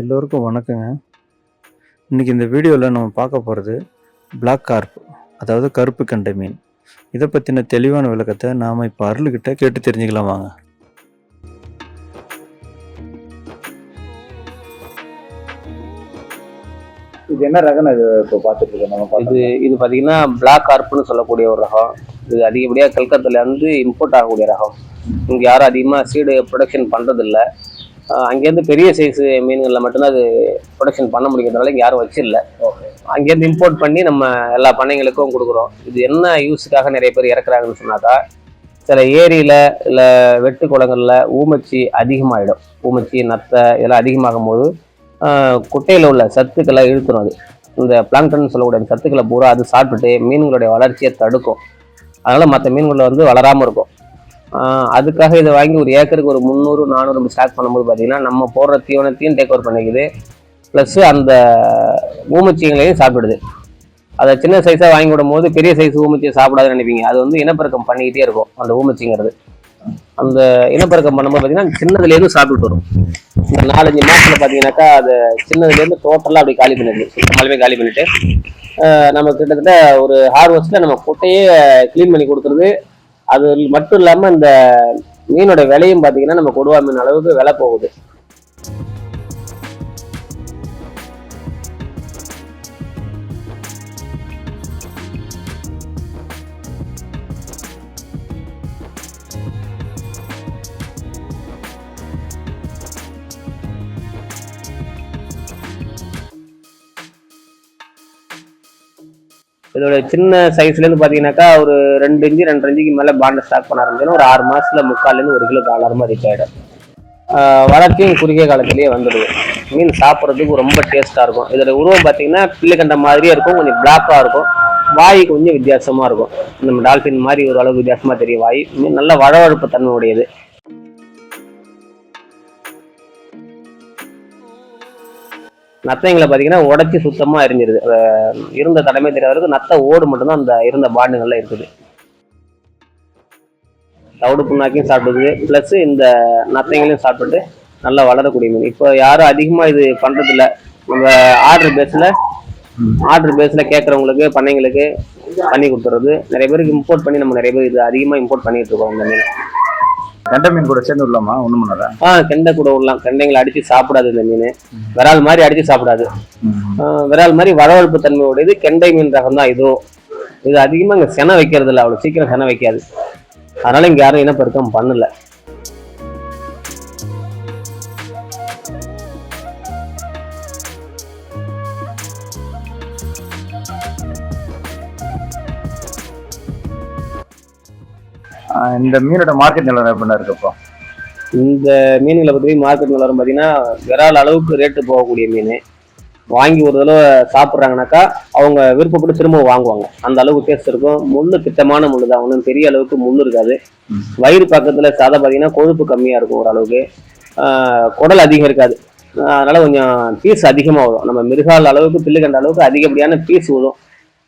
எல்லோருக்கும் வணக்கங்க. இன்றைக்கி இந்த வீடியோவில் நம்ம பார்க்க போகிறது Black கார்ப் அதாவது கருப்பு கண்டை மீன். இதை பற்றின தெளிவான விளக்கத்தை நாம் இப்போ அருள்கிட்ட கேட்டு தெரிஞ்சுக்கலாம் வாங்க. இது என்ன ரகம் இது இப்போ பார்த்துட்டு இருக்கோம் நம்ம இது இது பார்த்தீங்கன்னா பிளாக் கார்ப்னு சொல்லக்கூடிய ஒரு ரகம். இது அதிகப்படியாக கல்கத்தால இருந்து இம்போர்ட் ஆகக்கூடிய ரகம். இங்கே யாரும் அதிகமாக சீடு ப்ரொடக்ஷன் பண்ணுறதில்ல அங்கேருந்து பெரிய சைஸ் மீன்களில் மட்டும்தான் அது ப்ரொடக்ஷன் பண்ண முடிக்கிறதுனால இங்கே யாரும் வச்சிடல அங்கேருந்து இம்போர்ட் பண்ணி நம்ம எல்லா பண்ணைங்களுக்கும் கொடுக்குறோம். இது என்ன யூஸுக்காக நிறைய பேர் இறக்குறாங்கன்னு சொன்னாக்கா சில ஏரியில் இல்லை வெட்டு குளங்களில் ஊமச்சி அதிகமாகிடும் ஊமச்சி நத்தை இதெல்லாம் அதிகமாகும் போது குட்டையில் உள்ள சத்துக்களை இழுத்துரும் அது. இந்த பிளாங்டன் சொல்லக்கூடிய அந்த சத்துக்களை பூரா அது சாப்பிட்டுட்டு மீன்களுடைய வளர்ச்சியை தடுக்கும். அதனால் மற்ற மீன்களில் வந்து வளராமல் இருக்கும். அதுக்காக இதை வாங்கி ஒரு ஏக்கருக்கு ஒரு முந்நூறு நானூறு நம்ம ஸ்டாக் பண்ணும்போது பார்த்தீங்கன்னா நம்ம போடுற தீவனத்தையும் டேக் ஓவர் பண்ணிக்குது. ப்ளஸ் அந்த ஊமச்சியங்களையும் சாப்பிடுது. அதை சின்ன சைஸாக வாங்கி விடும் போது பெரிய சைஸ் ஊமச்சியை சாப்பிடாதுன்னு நினைப்பீங்க. அது வந்து இனப்பெருக்கம் பண்ணிக்கிட்டே இருக்கும் அந்த ஊமச்சிங்கிறது. அந்த இனப்பெருக்கம் பண்ணும்போது பார்த்தீங்கன்னா சின்னதுலேருந்து சாப்பிட்டு வரும். இந்த நாலஞ்சு மாதத்தில் பார்த்தீங்கன்னாக்கா அது சின்னதுலேருந்து டோட்டலாக அப்படி காலி பண்ணிடுது. சுத்தமாலுமே காலி பண்ணிட்டு நம்ம கிட்டத்தட்ட ஒரு ஹார்வெஸ்ட்டில் நம்ம குட்டையே க்ளீன் பண்ணி கொடுக்குறது அது மட்டும் இல்லாமல் இந்த மீனோட விலையும் பார்த்தீங்கன்னா நம்ம கொடுவா மீன் அளவுக்கு விலை போகுது. இதோட சின்ன சைஸ்லேருந்து பார்த்தீங்கன்னாக்கா ஒரு ரெண்டு இன்ச்சு ரெண்டு இன்ச்சுக்கு மேலே பாண்டை ஸ்டாக் பண்ண ஆரம்பிச்சோம் ஒரு ஆறு மாசத்துல முக்கால்லேருந்து ஒரு கிலோ காலரமாக ரீச் ஆகிடும் வளர்ச்சியும் குறுகிய காலத்திலேயே வந்துடுது. மீன் சாப்பிட்றதுக்கு ரொம்ப டேஸ்ட்டாக இருக்கும். இதோட உருவம் பார்த்தீங்கன்னா பிள்ளை கண்ட மாதிரியே இருக்கும். கொஞ்சம் பிளாக்காக இருக்கும். வாய் கொஞ்சம் வித்தியாசமாக இருக்கும். நம்ம டால்ஃபின் மாதிரி ஒரு அளவுக்கு வித்தியாசமாக தெரியும் வாய். மீன் நல்ல வழவழப்பு தன்மை நத்தைங்களை பார்த்தீங்கன்னா உடச்சி சுத்தமாக எரிஞ்சிருது. இருந்த தடமே தெரியாதவருக்கு நத்தை ஓடு மட்டும்தான் அந்த இருந்த பாண்டுகள்ல இருக்குது. தவிடு புண்ணாக்கையும் சாப்பிடுது. ப்ளஸ் இந்த நத்தைங்களையும் சாப்பிட்டு நல்லா வளரக்கூடிய மீன். இப்போ யாரும் அதிகமாக இது பண்ணுறதில்ல நம்ம ஆர்டர் பேஸில் ஆர்டர் பேஸில் கேட்குறவங்களுக்கு பண்ணைங்களுக்கு பண்ணி கொடுத்துறது. நிறைய பேருக்கு இம்போர்ட் பண்ணி நம்ம நிறைய பேர் இது அதிகமாக இம்போர்ட் பண்ணிட்டு இருக்கோம் இந்த மீன். கெண்டை மீன் கூட சேர்ந்து விடலாமா? ஒன்றும் பண்ணாதா ஆ கெண்டை கூட விடலாம். கெண்டைங்களை அடித்து சாப்பிடாது இந்த மீன். விரால் மாதிரி அடித்து சாப்பிடாது. விரால் மாதிரி வளவழுப்பு தன்மையுடையது. கெண்டை மீன் ரகம் தான் இதுவும் இது அதிகமாக இங்கே செனை வைக்கிறது இல்லை அவ்வளோ சீக்கிரம் செனை வைக்காது. அதனால இங்கே யாரும் இனப்பெருக்கம் பண்ணல. இந்த மீனோட மார்க்கெட் நிலவரம் எப்படின்னா இருக்குப்போ இந்த மீன்களை பற்றி மார்க்கெட் நிலவரம் பார்த்தீங்கன்னா விரால் அளவுக்கு ரேட்டு போகக்கூடிய மீன். வாங்கி ஒரு தடவை சாப்பிட்றாங்கனாக்கா அவங்க விருப்பப்பட்டு திரும்ப வாங்குவாங்க. அந்த அளவுக்கு டேஸ்ட் இருக்கும். முள்ளு திட்டமான முள்ளு தான். ஒன்றும் பெரிய அளவுக்கு முள்ளு இருக்காது. வயிறு பக்கத்தில் சாதம் பார்த்தீங்கன்னா கொழுப்பு கம்மியாக இருக்கும் ஓரளவுக்கு. குடல் அதிகம் இருக்காது. அதனால கொஞ்சம் பீஸ் அதிகமாக வரும். நம்ம மிருகால் அளவுக்கு பில்லு கண்ட அளவுக்கு அதிகப்படியான பீஸ் வரும்.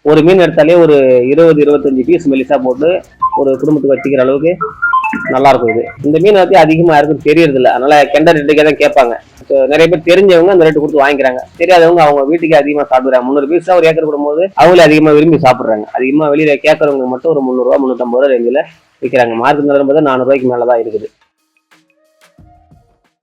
ஒரு மீன் எடுத்தாலே ஒரு இருபது இருபத்தஞ்சு பீஸ் மெலிசா போட்டு ஒரு குடும்பத்துக்கு வச்சுக்கிற அளவுக்கு நல்லா இருக்கும் இது. இந்த மீன் வந்து அதிகமாக யாருக்கும் தெரியறது இல்லை அதனால கெண்ட ரேட்டுக்கே தான் கேட்பாங்க. So, நிறைய பேர் தெரிஞ்சவங்க அந்த ரேட்டு கொடுத்து வாங்கிக்கிறாங்க. தெரியாதவங்க அவங்க வீட்டுக்கு அதிகமாக சாப்பிடுறாங்க. முந்நூறு பீஸ் ஒரு ஏக்கர் போடும்போது அவங்களே அதிகமாக விரும்பி சாப்பிட்றாங்க. அதிகமாக வெளியில கேட்கறவங்க மட்டும் ஒரு முந்நூறுரூவா முந்நூற்றம்பது ரூபா ரேஞ்சில் விற்கிறாங்க மார்க்கெட் நிலவரம் பார்த்தா நானூறுரூவாய்க்கு மேலே தான் இருக்குது.